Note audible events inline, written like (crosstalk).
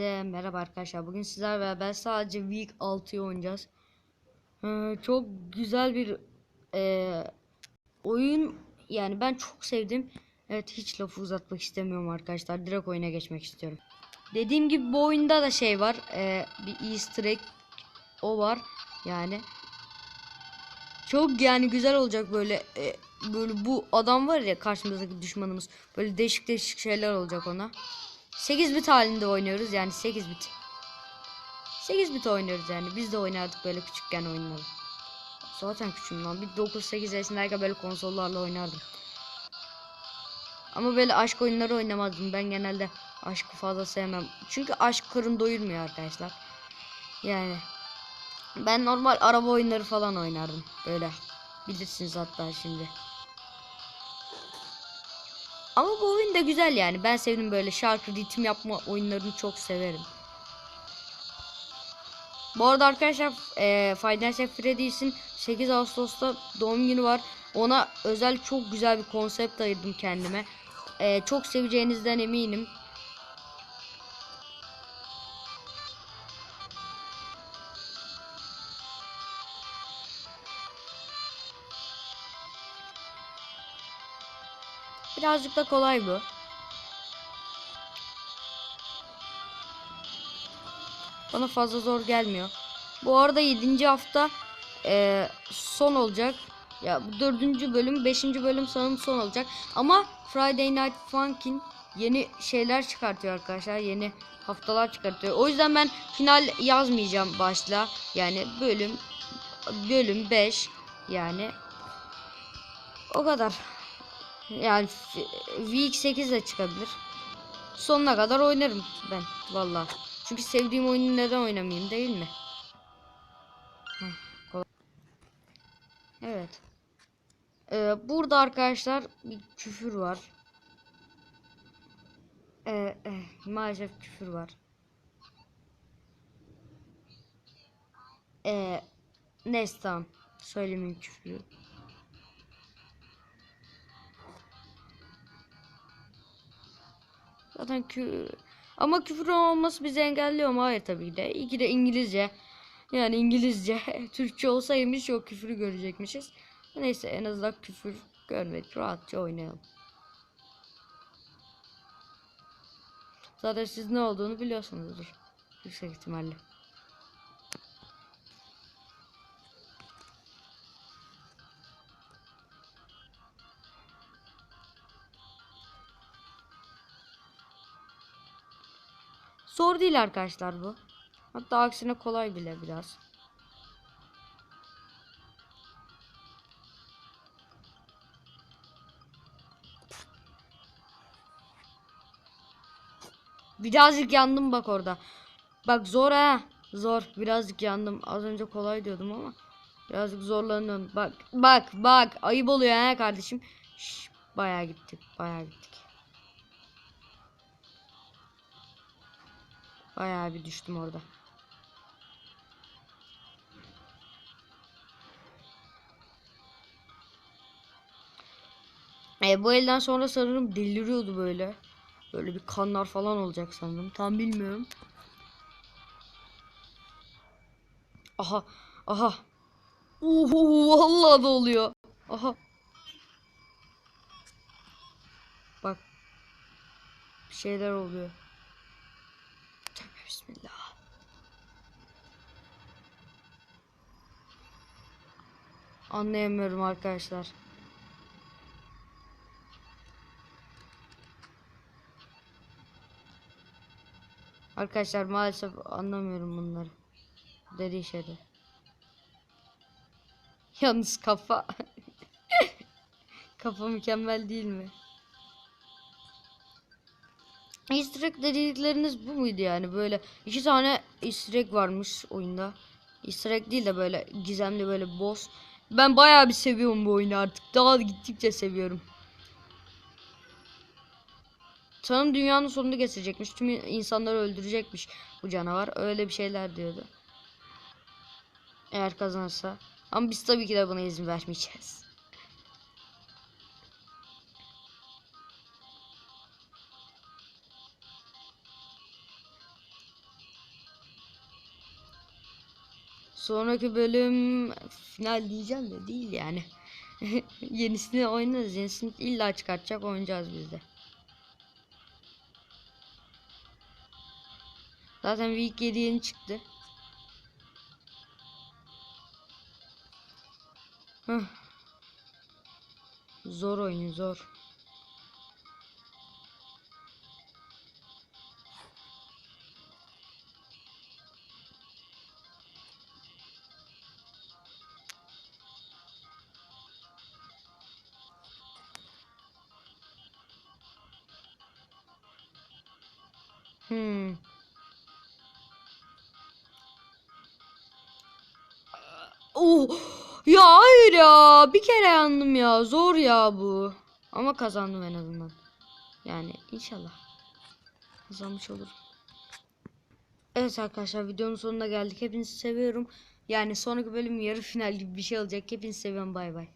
Hepinize merhaba arkadaşlar. Bugün sizlerle beraber sadece Week 6'yı oynayacağız. Ee, çok güzel bir e, oyun. Yani ben çok sevdim. Evet hiç lafı uzatmak istemiyorum arkadaşlar. Direkt oyuna geçmek istiyorum. Dediğim gibi bu oyunda da şey var. e, bir easter egg o var. Yani çok yani güzel olacak böyle e, böyle bu adam var ya karşımızdaki düşmanımız. Böyle değişik değişik şeyler olacak ona. 8 bit halinde oynuyoruz yani 8 bit. 8 bit oynuyoruz yani. Biz de oynardık böyle küçükken oyunları. Zaten küçüğüm lan. Bir 9-8 yaşındayken böyle konsollarla oynardım. Ama böyle aşk oyunları oynamazdım. Ben genelde aşkı fazla sevmem. Çünkü aşk karın doyurmuyor arkadaşlar. Yani ben normal araba oyunları falan oynardım. Böyle bilirsiniz hatta şimdi. Ama bu oyun da güzel yani. Ben sevdim böyle şarkı ritim yapma oyunlarını çok severim. Bu arada arkadaşlar e, at Freddy's'in 8 Ağustos'ta doğum günü var. Ona özel çok güzel bir konsept ayırdım kendime. E, çok seveceğinizden eminim. Birazcık da kolay bu. Bana fazla zor gelmiyor. Bu arada 7. hafta e, son olacak. Ya bu 4. bölüm 5. bölüm sanırım son olacak. Ama Friday Night Funkin yeni şeyler çıkartıyor arkadaşlar. Yeni haftalar çıkartıyor. O yüzden ben final yazmayacağım başla. Yani bölüm bölüm 5 yani o kadar. Yani Week 8 de çıkabilir. Sonuna kadar oynarım ben valla. Çünkü sevdiğim oyunu neden oynamayayım değil mi? Evet. Ee, burada arkadaşlar bir küfür var. Ee, eh, maalesef küfür var. Ee, neyse tamam. Söylemeyeyim küfürü. Zaten kü ama küfür olması bizi engelliyor mu? Hayır tabii ki de. İyi ki de İngilizce. Yani İngilizce. (laughs) Türkçe olsaymış yok küfürü görecekmişiz. Neyse en azından küfür görmedik. Rahatça oynayalım. Zaten siz ne olduğunu biliyorsunuzdur. Yüksek ihtimalle. Zor değil arkadaşlar bu. Hatta aksine kolay bile biraz. Birazcık yandım bak orada. Bak zor ha. Zor. Birazcık yandım. Az önce kolay diyordum ama. Birazcık zorlanıyorum. Bak bak bak. Ayıp oluyor ha kardeşim. Şş, bayağı gittik. Bayağı gittik. Bayağı bir düştüm orada. E, bu elden sonra sanırım deliriyordu böyle. Böyle bir kanlar falan olacak sanırım. Tam bilmiyorum. Aha. Aha. Uhu vallahi da oluyor. Aha. Bak. Bir şeyler oluyor. Bismillah. Anlayamıyorum arkadaşlar. Arkadaşlar maalesef anlamıyorum bunları. Dediği şeyde. Yalnız kafa. (laughs) kafa mükemmel değil mi? Easter egg dedikleriniz bu muydu yani böyle iki tane Easter egg varmış oyunda. Easter egg değil de böyle gizemli böyle boss. Ben bayağı bir seviyorum bu oyunu artık. Daha da gittikçe seviyorum. Sanırım dünyanın sonunu getirecekmiş. Tüm insanları öldürecekmiş bu canavar. Öyle bir şeyler diyordu. Eğer kazanırsa. Ama biz tabii ki de buna izin vermeyeceğiz. Sonraki bölüm final diyeceğim de değil yani. (laughs) Yenisini oynarız. Yenisini illa çıkartacak oynayacağız biz de. Zaten Week 7 yeni çıktı. Hıh. Zor oyun zor. Hmm. Oh ya hayır ya. Bir kere yandım ya. Zor ya bu. Ama kazandım en azından. Yani inşallah. Kazanmış olurum. Evet arkadaşlar videonun sonuna geldik. Hepinizi seviyorum. Yani sonraki bölüm yarı final gibi bir şey olacak. Hepinizi seviyorum. Bay bay.